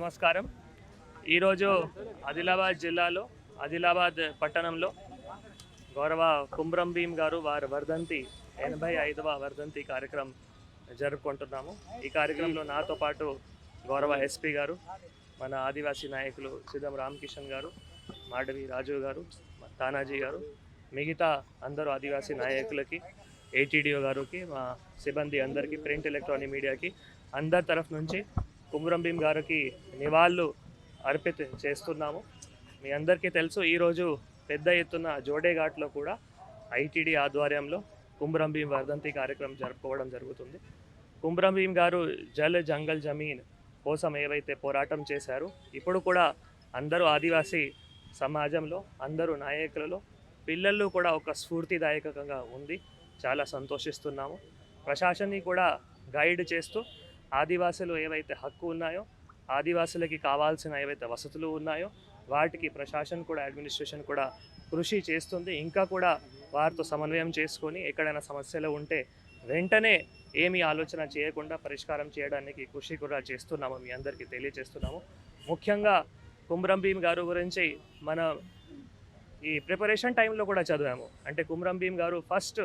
నమస్కారం. ఈరోజు ఆదిలాబాద్ జిల్లాలో ఆదిలాబాద్ పట్టణంలో గౌరవ కుమ్రం భీమ్ గారు వారి వర్ధంతి ఎనభై ఐదవ వర్ధంతి కార్యక్రమం జరుపుకుంటున్నాము. ఈ కార్యక్రమంలో నాతో పాటు గౌరవ ఎస్పీ గారు మన ఆదివాసీ నాయకులు సిద్ధం రామకిషన్ గారు మాడవి రాజు గారు తానాజీ గారు మిగతా అందరూ ఆదివాసీ నాయకులకి ఏటీడీఓ గారికి మా సిబ్బంది అందరికీ ప్రింట్ ఎలక్ట్రానిక్ మీడియాకి అందరి తరఫు నుంచి కుమ్రం భీమ్ గారికి నివాళులు అర్పిత చేస్తున్నాము. మీ అందరికీ తెలుసు ఈరోజు పెద్ద ఎత్తున జోడేఘాట్లో కూడా ఐటీడీ ఆధ్వర్యంలో కుమ్రం భీమ్ వర్ధంతి కార్యక్రమం జరుపుకోవడం జరుగుతుంది. కుమ్రం భీమ్ గారు జల్ జంగల్ జమీన్ కోసం ఏవైతే పోరాటం చేశారో ఇప్పుడు కూడా అందరూ ఆదివాసీ సమాజంలో అందరూ నాయకులలో పిల్లలు కూడా ఒక స్ఫూర్తిదాయకంగా ఉంది చాలా సంతోషిస్తున్నాము. ప్రశాసన్ని కూడా గైడ్ చేస్తూ ఆదివాసులు ఏవైతే హక్కు ఉన్నాయో ఆదివాసులకి కావాల్సిన ఏవైతే వసతులు ఉన్నాయో వాటికి ప్రశాసన్ కూడా అడ్మినిస్ట్రేషన్ కూడా కృషి చేస్తుంది. ఇంకా కూడా వారితో సమన్వయం చేసుకొని ఎక్కడైనా సమస్యలు ఉంటే వెంటనే ఏమీ ఆలోచన చేయకుండా పరిష్కారం చేయడానికి కృషి కూడా చేస్తున్నాము. మీ అందరికీ తెలియజేస్తున్నాము. ముఖ్యంగా కుమ్రం భీమ్ గారు గురించి మన ఈ ప్రిపరేషన్ టైంలో కూడా చదివాము. అంటే కుమ్రం భీమ్ గారు ఫస్ట్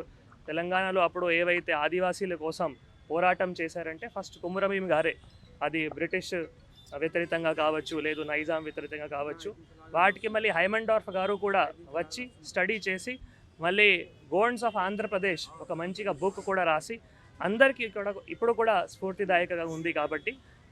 తెలంగాణలో అప్పుడు ఏవైతే ఆదివాసీల కోసం పోరాటం చేశారంటే ఫస్ట్ కుమ్రం గారే. అది బ్రిటిష్ వ్యతిరేకంగా కావచ్చు లేదు నైజాం వ్యతిరేకంగా కావచ్చు. వాటికి మళ్ళీ హైమండార్ఫ్ గారు కూడా వచ్చి స్టడీ చేసి మళ్ళీ గోండ్స్ ఆఫ్ ఆంధ్రప్రదేశ్ ఒక మంచిగా బుక్ కూడా రాసి అందరికీ కూడా ఇప్పుడు కూడా స్ఫూర్తిదాయకంగా ఉంది కాబట్టి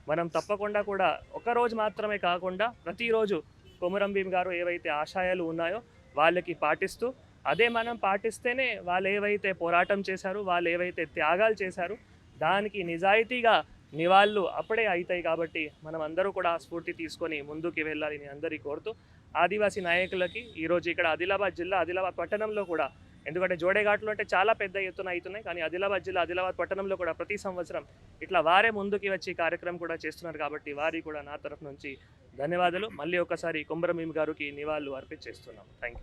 మనం తప్పకుండా కూడా ఒకరోజు మాత్రమే కాకుండా ప్రతిరోజు కొమురం భీమ్ గారు ఏవైతే ఆశయాలు ఉన్నాయో వాళ్ళకి పాటిస్తూ అదే మనం పాటిస్తేనే వాళ్ళు ఏవైతే పోరాటం చేశారు వాళ్ళు ఏవైతే త్యాగాలు చేశారు దానికి నిజాయితీగా నివాళులు అప్పుడే అవుతాయి కాబట్టి మనం అందరూ కూడా ఆ స్ఫూర్తి తీసుకొని ముందుకు వెళ్ళాలి అని అందరికీ కోరుతూ ఆదివాసీ నాయకులకి ఈరోజు ఇక్కడ ఆదిలాబాద్ జిల్లా ఆదిలాబాద్ పట్టణంలో కూడా ఎందుకంటే జోడేఘాట్లు అంటే చాలా పెద్ద ఎత్తున అవుతున్నాయి. కానీ ఆదిలాబాద్ జిల్లా ఆదిలాబాద్ పట్టణంలో కూడా ప్రతి సంవత్సరం ఇట్లా వారే ముందుకి వచ్చి కార్యక్రమం కూడా చేస్తున్నారు కాబట్టి వారి కూడా నా తరఫు నుంచి ధన్యవాదాలు. మళ్ళీ ఒకసారి కుమ్రమీమ్ గారికి నివాళులు అర్పించేస్తున్నాం థ్యాంక్ యూ